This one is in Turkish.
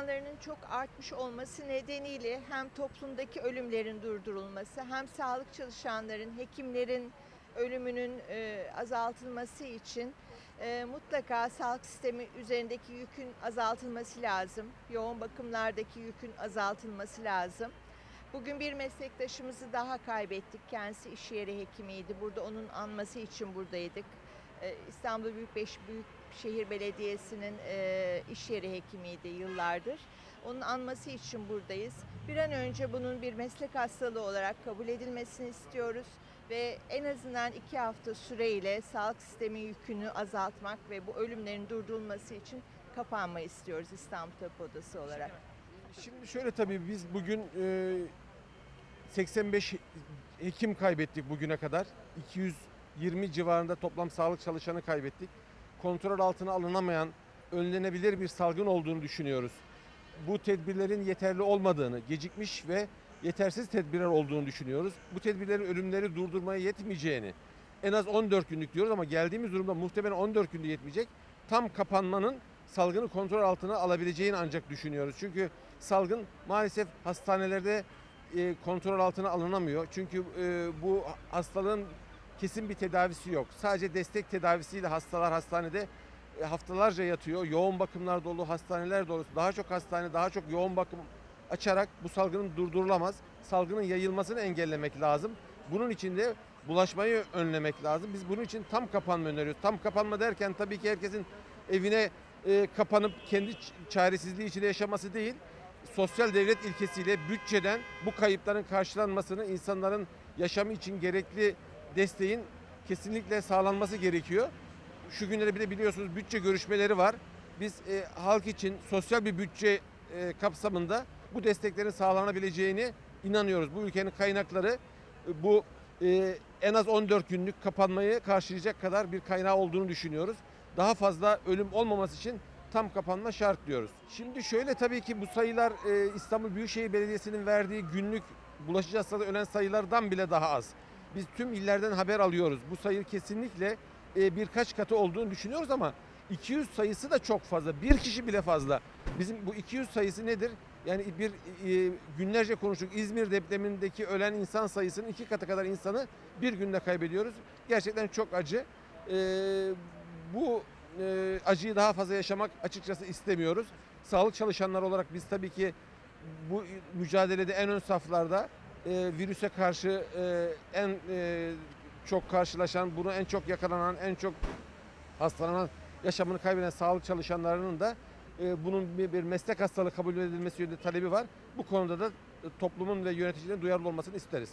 oranlarının çok artmış olması nedeniyle hem toplumdaki ölümlerin durdurulması hem sağlık çalışanların, hekimlerin ölümünün e, azaltılması için e, mutlaka sağlık sistemi üzerindeki yükün azaltılması lazım. Yoğun bakımlardaki yükün azaltılması lazım. Bugün bir meslektaşımızı daha kaybettik. Kendisi iş yeri hekimiydi. Burada onun anması için buradaydık. Ee, İstanbul Büyükbeş Büyükşehir Belediyesi'nin e, iş yeri hekimiydi yıllardır. Onun anması için buradayız. Bir an önce bunun bir meslek hastalığı olarak kabul edilmesini istiyoruz ve en azından iki hafta süreyle sağlık sistemi yükünü azaltmak ve bu ölümlerin durdurulması için kapanmayı istiyoruz İstanbul Tabip Odası olarak. Şimdi şöyle tabii biz bugün e, 85 hekim kaybettik bugüne kadar. 220 civarında toplam sağlık çalışanı kaybettik. Kontrol altına alınamayan, önlenebilir bir salgın olduğunu düşünüyoruz. Bu tedbirlerin yeterli olmadığını, gecikmiş ve yetersiz tedbirler olduğunu düşünüyoruz. Bu tedbirlerin ölümleri durdurmaya yetmeyeceğini, en az 14 günlük diyoruz ama geldiğimiz durumda muhtemelen 14 günde yetmeyecek. Tam kapanmanın salgını kontrol altına alabileceğini ancak düşünüyoruz. Çünkü salgın maalesef hastanelerde e, kontrol altına alınamıyor. Çünkü e, bu hastalığın kesin bir tedavisi yok. Sadece destek tedavisiyle hastalar hastanede e, haftalarca yatıyor. Yoğun bakımlar dolu, hastaneler dolu. Daha çok hastane, daha çok yoğun bakım açarak bu salgının durdurulamaz. Salgının yayılmasını engellemek lazım. Bunun için de bulaşmayı önlemek lazım. Biz bunun için tam kapanma öneriyoruz. Tam kapanma derken tabii ki herkesin evine e, kapanıp kendi çaresizliği içinde yaşaması değil, sosyal devlet ilkesiyle bütçeden bu kayıpların karşılanmasını, insanların yaşamı için gerekli desteğin kesinlikle sağlanması gerekiyor. Şu günlerde bir de biliyorsunuz bütçe görüşmeleri var. Biz e, halk için sosyal bir bütçe e, kapsamında bu desteklerin sağlanabileceğini inanıyoruz. Bu ülkenin kaynakları e, bu e, en az 14 günlük kapanmayı karşılayacak kadar bir kaynağı olduğunu düşünüyoruz. Daha fazla ölüm olmaması için tam kapanma şart diyoruz. Şimdi şöyle tabii ki bu sayılar e, İstanbul Büyükşehir Belediyesi'nin verdiği günlük bulaşıcı hastalığı ölen sayılardan bile daha az. Biz tüm illerden haber alıyoruz. Bu sayı kesinlikle e, birkaç katı olduğunu düşünüyoruz ama 200 sayısı da çok fazla. Bir kişi bile fazla. Bizim bu 200 sayısı nedir? Yani bir e, günlerce konuştuk. İzmir depremindeki ölen insan sayısının iki katı kadar insanı bir günde kaybediyoruz. Gerçekten çok acı. E, bu acıyı daha fazla yaşamak açıkçası istemiyoruz. Sağlık çalışanları olarak biz tabii ki bu mücadelede en ön saflarda e, virüse karşı e, en e, çok karşılaşan, bunu en çok yakalanan, en çok hastalanan, yaşamını kaybeden sağlık çalışanlarının da e, bunun bir, bir meslek hastalığı kabul edilmesi yönünde talebi var. Bu konuda da e, toplumun ve yöneticilerin duyarlı olmasını isteriz.